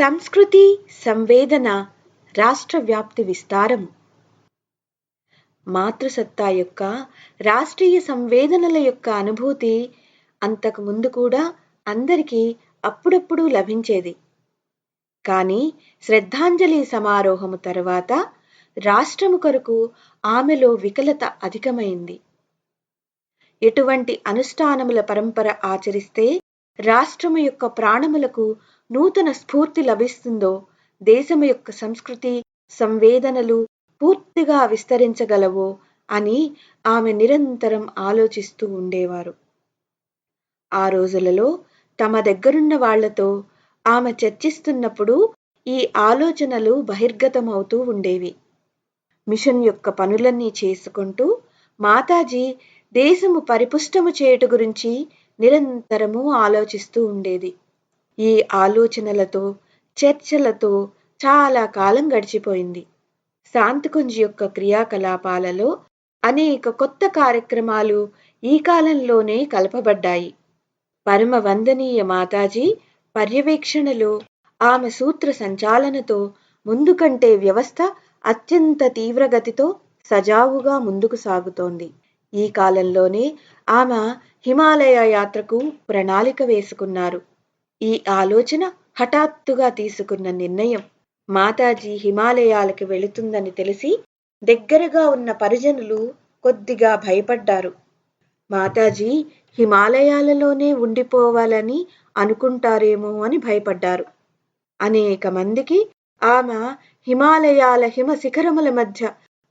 సంస్కృతి సంవేదన రాష్ట్ర వ్యాప్తి విస్తారం. మాతృసత్తా యొక్క రాష్ట్రీయ సంవేదనల యొక్క అనుభూతి అంతకు ముందు కూడా అందరికీ అప్పుడప్పుడు లభించేది. కానీ శ్రద్ధాంజలి సమారోహము తర్వాత రాష్ట్రము కొరకు ఆమెలో వికలత అధికమైంది. ఎటువంటి అనుష్ఠానముల పరంపర ఆచరిస్తే రాష్ట్రము యొక్క ప్రాణములకు నూతన స్ఫూర్తి లభిస్తుందో దేశం యొక్క సంస్కృతి సంవేదనలు పూర్తిగా విస్తరించగలవో అని ఆమె నిరంతరం ఆలోచిస్తూ ఉండేవారు. ఆ రోజులలో తమ దగ్గరున్న వాళ్ళతో ఆమె చర్చిస్తున్నప్పుడు ఈ ఆలోచనలు బహిర్గతమవుతూ ఉండేవి. మిషన్ యొక్క పనులన్నీ చేసుకుంటూ మాతాజీ దేశము పరిపుష్టము చేయుట గురించి నిరంతరము ఆలోచిస్తూ ఉండేది. ఈ ఆలోచనలతో చర్చలతో చాలా కాలం గడిచిపోయింది. శాంతికుంజ్ యొక్క క్రియాకలాపాలలో అనేక కొత్త కార్యక్రమాలు ఈ కాలంలోనే కలపబడ్డాయి. పరమ వందనీయ మాతాజీ పర్యవేక్షణలో ఆమె సూత్ర సంచాలనతో ముందు కంటే వ్యవస్థ అత్యంత తీవ్రగతితో సజావుగా ముందుకు సాగుతోంది. ఈ కాలంలోనే ఆమె హిమాలయ యాత్రకు ప్రణాళిక వేసుకున్నారు. ఈ ఆలోచన హఠాత్తుగా తీసుకున్న నిర్ణయం మాతాజీ హిమాలయాలకు వెళుతుందని తెలిసి దగ్గరగా ఉన్న పరిజనులు కొద్దిగా భయపడ్డారు. మాతాజీ హిమాలయాలలోనే ఉండిపోవాలని అనుకుంటారేమో అని భయపడ్డారు. అనేక మందికి ఆమె హిమాలయాల హిమ శిఖరముల మధ్య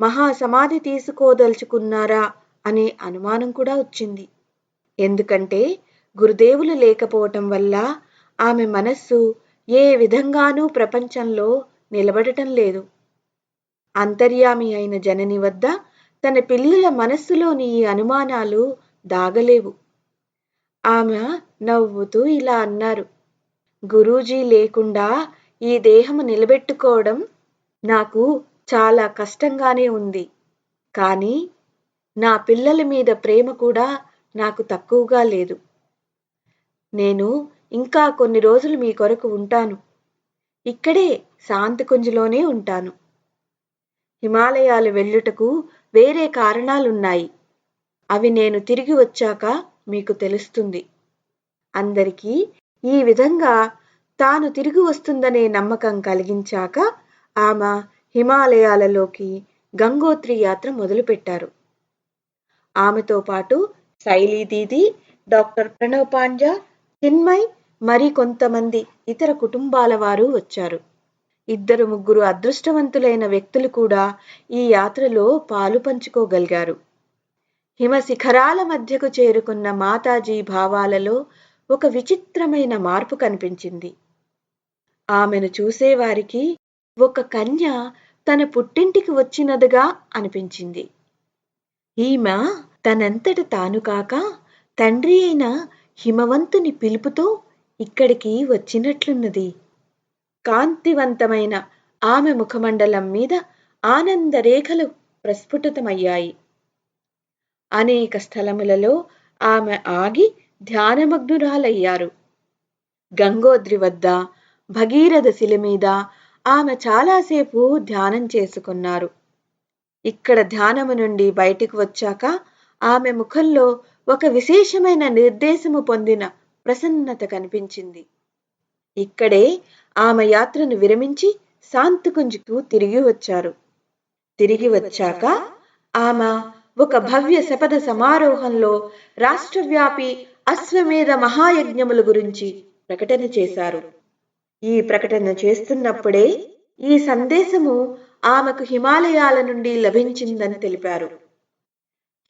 మహాసమాధి తీసుకోదలుచుకున్నారా అనే అనుమానం కూడా వచ్చింది. ఎందుకంటే గురుదేవులు లేకపోవటం వల్ల ఆమె మనస్సు ఏ విధంగానూ ప్రపంచంలో నిలబడటం లేదు. అంతర్యామి అయిన జనని వద్ద తన పిల్లల మనస్సులోని ఈ అనుమానాలు దాగలేవు. ఆమె నవ్వుతూ ఇలా అన్నారు గురూజీ లేకుండా ఈ దేహము నిలబెట్టుకోవడం నాకు చాలా కష్టంగానే ఉంది. కానీ నా పిల్లల మీద ప్రేమ కూడా నాకు తక్కువగా లేదు. నేను ఇంకా కొన్ని రోజులు మీ కొరకు ఉంటాను. ఇక్కడే శాంతికుంజలోనే ఉంటాను. హిమాలయాలు వెళ్ళుటకు వేరే కారణాలున్నాయి. అవి నేను తిరిగి వచ్చాక మీకు తెలుస్తుంది. అందరికీ ఈ విధంగా తాను తిరిగి వస్తుందనే నమ్మకం కలిగించాక ఆమె హిమాలయాలలోకి గంగోత్రి యాత్ర మొదలుపెట్టారు. ఆమెతో పాటు శైలీ దీది డాక్టర్ ప్రణవ్ పాండ్యా చిన్మయ్ మరి కొంతమంది ఇతర కుటుంబాల వారు వచ్చారు. ఇద్దరు ముగ్గురు అదృష్టవంతులైన వ్యక్తులు కూడా ఈ యాత్రలో పాలు పంచుకోగలిగారు. హిమ శిఖరాల మధ్యకు చేరుకున్న మాతాజీ భావాలలో ఒక విచిత్రమైన మార్పు కనిపించింది. ఆమెను చూసేవారికి ఒక కన్య తన పుట్టింటికి వచ్చినదిగా అనిపించింది. ఈమె తనంతట తాను కాక తండ్రి అయిన హిమవంతుని పిలుపుతో ఇక్కడికి వచ్చినట్లున్నది. కాంతివంతమైన ఆమె ముఖమండలం మీద ఆనంద రేఖలు ప్రస్ఫుటితమయ్యాయి. అనేక స్థలములలో ఆమె ఆగి ధ్యానమగ్నురాలయ్యారు. గంగోద్రి వద్ద భగీరథ శిల మీద ఆమె చాలాసేపు ధ్యానం చేసుకున్నారు. ఇక్కడ ధ్యానము నుండి బయటికి వచ్చాక ఆమె ముఖంలో ఒక విశేషమైన నిర్దేశము పొందిన ప్రసన్నత కనిపించింది. ఇక్కడే ఆమె యాత్రను విరమించి శాంతికుంజుకు తిరిగి వచ్చారు. తిరిగి వచ్చాక ఆమె ఒక భవ్య శపథ సమారోహంలో రాష్ట్రవ్యాపి అశ్వమేధ మహాయజ్ఞముల గురించి ప్రకటన చేశారు. ఈ ప్రకటన చేస్తున్నప్పుడే ఈ సందేశము ఆమెకు హిమాలయాల నుండి లభించిందని తెలిపారు.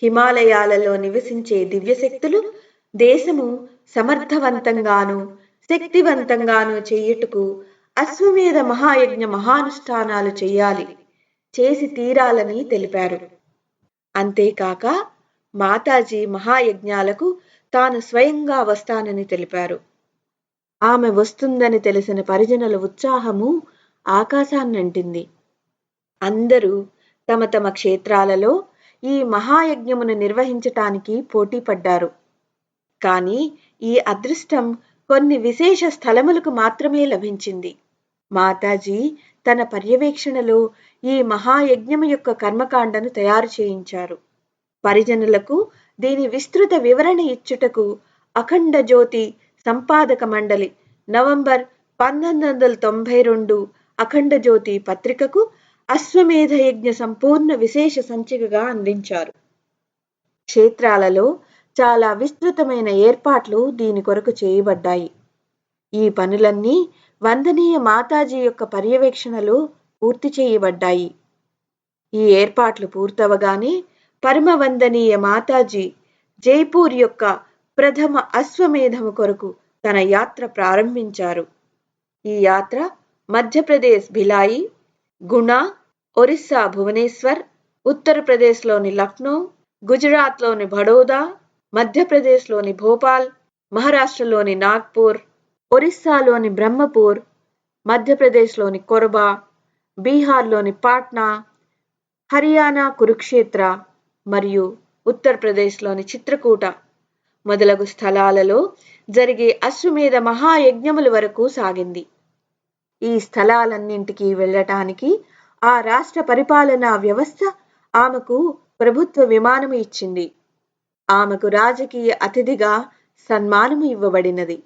హిమాలయాలలో నివసించే దివ్యశక్తులు దేశము సమర్థవంతంగాను శక్తివంతంగాను చేయుటకు అశ్వమేధ మహాయజ్ఞ మహానుష్ఠానాలు చేయాలి. చేసి తీరాలని తెలిపారు. అంతేకాక మాతాజీ మహాయజ్ఞాలకు తాను స్వయంగా వస్తానని తెలిపారు. ఆమె వస్తుందని తెలిసిన పరిజనుల ఉత్సాహము ఆకాశాన్నంటింది. అందరూ తమ తమ క్షేత్రాలలో ఈ మహాయజ్ఞమును నిర్వహించటానికి పోటీ పడ్డారు కానీ ఈ అదృష్టం కొన్ని విశేష స్థలములకు మాత్రమే లభించింది. మాతాజీ తన పర్యవేక్షణలో ఈ మహాయజ్ఞము యొక్క కర్మకాండను తయారు చేయించారు. పరిజనులకు దీని విస్తృత వివరణ ఇచ్చుటకు అఖండ జ్యోతి సంపాదక మండలి నవంబర్ పంతొమ్మిది వందల తొంభై రెండు అఖండ జ్యోతి పత్రికకు అశ్వమేధ యజ్ఞ సంపూర్ణ విశేష సంచికగా అందించారు. క్షేత్రాలలో చాలా విస్తృతమైన ఏర్పాట్లు దీని కొరకు చేయబడ్డాయి. ఈ పనులన్నీ వందనీయ మాతాజీ యొక్క పర్యవేక్షణలో పూర్తి చేయబడ్డాయి. ఈ ఏర్పాట్లు పూర్తవగానే పరమవందనీయ మాతాజీ జైపూర్ యొక్క ప్రథమ అశ్వమేధము కొరకు తన యాత్ర ప్రారంభించారు. ఈ యాత్ర మధ్యప్రదేశ్ భిలాయి గుణా ఒరిస్సా భువనేశ్వర్ ఉత్తరప్రదేశ్లోని లక్నో గుజరాత్లోని బడోదా మధ్యప్రదేశ్లోని భోపాల్ మహారాష్ట్రలోని నాగ్పూర్ ఒరిస్సాలోని బ్రహ్మపూర్ మధ్యప్రదేశ్లోని కొరబా బీహార్లోని పాట్నా హర్యానా కురుక్షేత్ర మరియు ఉత్తరప్రదేశ్లోని చిత్రకూట. మొదలగు స్థలాలలో జరిగే అశ్వమేధ మహాయజ్ఞముల వరకు సాగింది. ఈ స్థలాలన్నింటికి వెళ్ళటానికి ఆ రాష్ట్ర పరిపాలనా వ్యవస్థ ఆమెకు ప్రభుత్వ విమానము ఇచ్చింది. ఆమెకు రాజకీయ అతిథిగా సన్మానము ఇవ్వబడినది.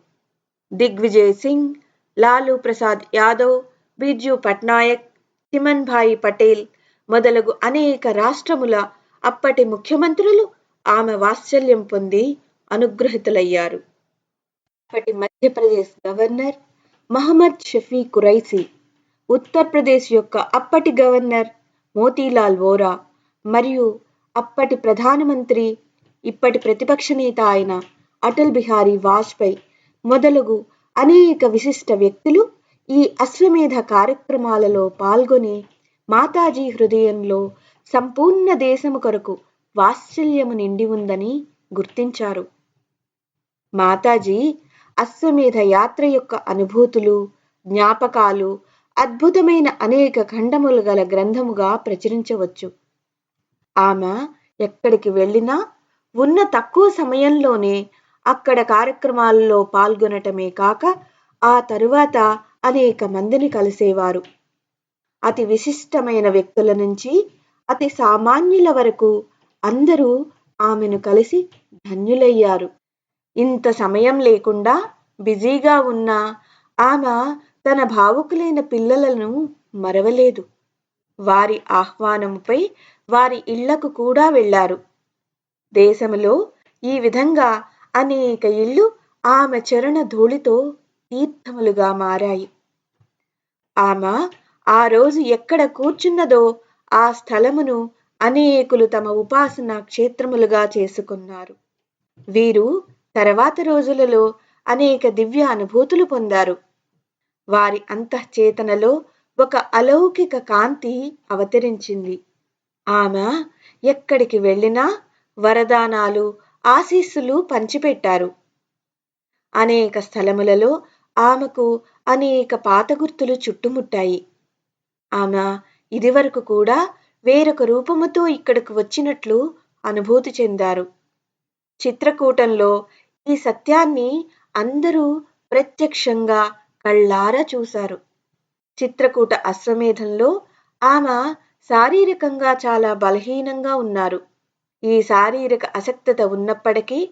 దిగ్విజయ్ సింగ్ లాలూ ప్రసాద్ యాదవ్ బిర్జు పట్నాయక్ తిమన్ భాయి పటేల్ మొదలగు అనేక రాష్ట్రముల అప్పటి ముఖ్యమంత్రులు ఆమె వాత్సల్యం పొంది అనుగ్రహితులయ్యారు. అప్పటి మధ్యప్రదేశ్ గవర్నర్ మహమ్మద్ షఫీ కురైసి ఉత్తరప్రదేశ్ యొక్క అప్పటి గవర్నర్ మోతీలాల్ వోరా మరియు అప్పటి ప్రధానమంత్రి ఇప్పటి ప్రతిపక్ష నేత అయిన అటల్ బిహారీ వాజ్పేయి మొదలగు అనేక విశిష్ట వ్యక్తులు ఈ అశ్వమేధ కార్యక్రమాలలో పాల్గొని మాతాజీ హృదయంలో సంపూర్ణ దేశము కొరకు వాత్సల్యము నిండి ఉందని గుర్తించారు. మాతాజీ అశ్వమేధ యాత్ర యొక్క అనుభూతులు జ్ఞాపకాలు అద్భుతమైన అనేక ఖండములు గల గ్రంథముగా ప్రచురించవచ్చు. ఆమె ఎక్కడికి వెళ్ళినా ఉన్న తక్కువ సమయంలోనే అక్కడ కార్యక్రమాలలో పాల్గొనటమే కాక ఆ తరువాత అనేక మందిని కలిసేవారు. అతి విశిష్టమైన వ్యక్తుల నుంచి అతి సామాన్యుల వరకు అందరూ ఆమెను కలిసి ధన్యులయ్యారు. ఇంత సమయం లేకుండా బిజీగా ఉన్న ఆమె తన భావుకులైన పిల్లలను మరవలేదు. వారి ఆహ్వానముపై వారి ఇళ్ళకు కూడా వెళ్ళారు. దేశములో ఈ విధంగా అనేక ఇళ్ళు ఆమె చరణ ధూళితో తీర్థములుగా మారాయి. ఆమె ఆ రోజు ఎక్కడ కూర్చున్నదో ఆ స్థలమును అనేకులు తమ ఉపాసన క్షేత్రములుగా చేసుకున్నారు. వీరు తర్వాత రోజులలో అనేక దివ్య అనుభూతులు పొందారు. వారి అంతఃచేతనలో ఒక అలౌకిక కాంతి అవతరించింది. ఆమె ఎక్కడికి వెళ్ళినా వరదానాలు ఆశీస్సులు పంచిపెట్టారు. అనేక స్థలములలో ఆమెకు అనేక పాత గుర్తులు చుట్టుముట్టాయి. ఆమె ఇదివరకు కూడా వేరొక రూపముతో ఇక్కడకు వచ్చినట్లు అనుభూతి చెందారు. చిత్రకూటంలో ఈ సత్యాన్ని అందరూ ప్రత్యక్షంగా కళ్ళారా చూశారు. చిత్రకూట అశ్వమేధంలో ఆమె శారీరకంగా చాలా బలహీనంగా ఉన్నారు. ఈ శారీరక అసక్తత ఉన్నప్పటికీ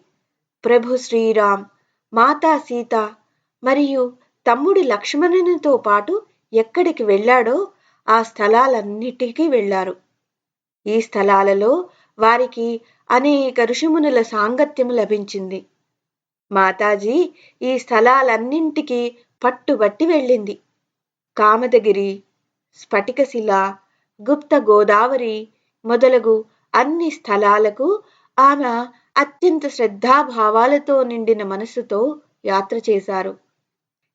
ప్రభు శ్రీరామ్ మాతా సీత మరియు తమ్ముడి లక్ష్మణునితో పాటు ఎక్కడికి వెళ్ళాడో ఆ స్థలాలన్నిటికీ వెళ్ళారు. ఈ స్థలాలలో వారికి అనేక ఋషిమునుల సాంగత్యము లభించింది. మాతాజీ ఈ స్థలాలన్నింటికి పట్టుబట్టి వెళ్ళింది. కామదగిరి స్ఫటికశిల గుప్త గోదావరి మొదలగు అన్ని స్థలాలకు ఆమె అత్యంత శ్రద్ధాభావాలతో నిండిన మనసుతో యాత్ర చేశారు.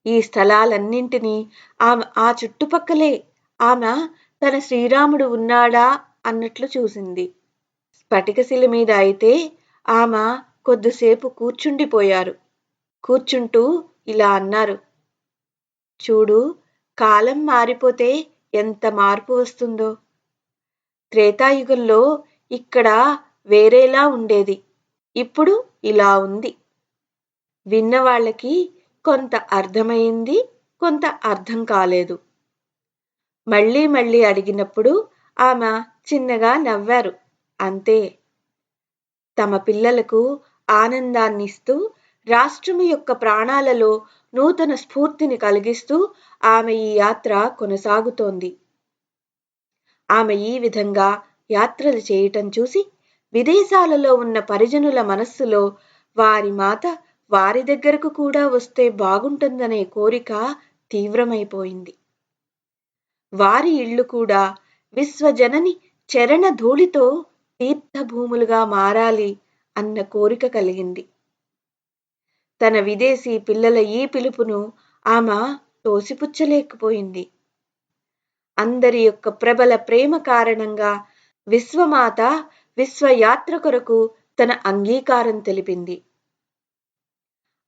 ఈ స్థలాలన్నింటినీ ఆమె ఆ చుట్టుపక్కలే ఆమె తన శ్రీరాముడు ఉన్నాడా అన్నట్లు చూసింది. స్ఫటికశిల మీద అయితే ఆమె కొద్దిసేపు కూర్చుండిపోయారు. కూర్చుంటూ ఇలా అన్నారు చూడు కాలం మారిపోతే ఎంత మార్పు వస్తుందో. త్రేతాయుగంలో ఇక్కడ వేరేలా ఉండేది. ఇప్పుడు ఇలా ఉంది. విన్న వాళ్ళకి కొంత అర్థమైంది కొంత అర్థం కాలేదు. మళ్ళీ మళ్ళీ అడిగినప్పుడు ఆమె చిన్నగా నవ్వారు. అంతే. తమ పిల్లలకు ఆనందాన్నిస్తూ రాష్ట్రము యొక్క ప్రాణాలలో నూతన స్ఫూర్తిని కలిగిస్తూ ఆమె ఈ యాత్ర కొనసాగుతోంది. ఆమె ఈ విధంగా యాత్రలు చేయటం చూసి విదేశాలలో ఉన్న పరిజనుల మనస్సులో వారి మాత వారి దగ్గరకు కూడా వస్తే బాగుంటుందనే కోరిక తీవ్రమైపోయింది. వారి ఇళ్ళు కూడా విశ్వజనని చరణ ధూళితో తీర్థభూములుగా మారాలి అన్న కోరిక కలిగింది. తన విదేశీ పిల్లల ఈ పిలుపును ఆమె తోసిపుచ్చలేకపోయింది. అందరి యొక్క ప్రబల ప్రేమ కారణంగా విశ్వమాత విశ్వయాత్ర కొరకు తన అంగీకారం తెలిపింది.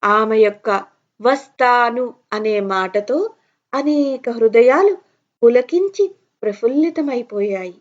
ఆమె యొక్క వస్తాను అనే మాటతో అనేక హృదయాలు పులకించి ప్రఫుల్లితమైపోయాయి.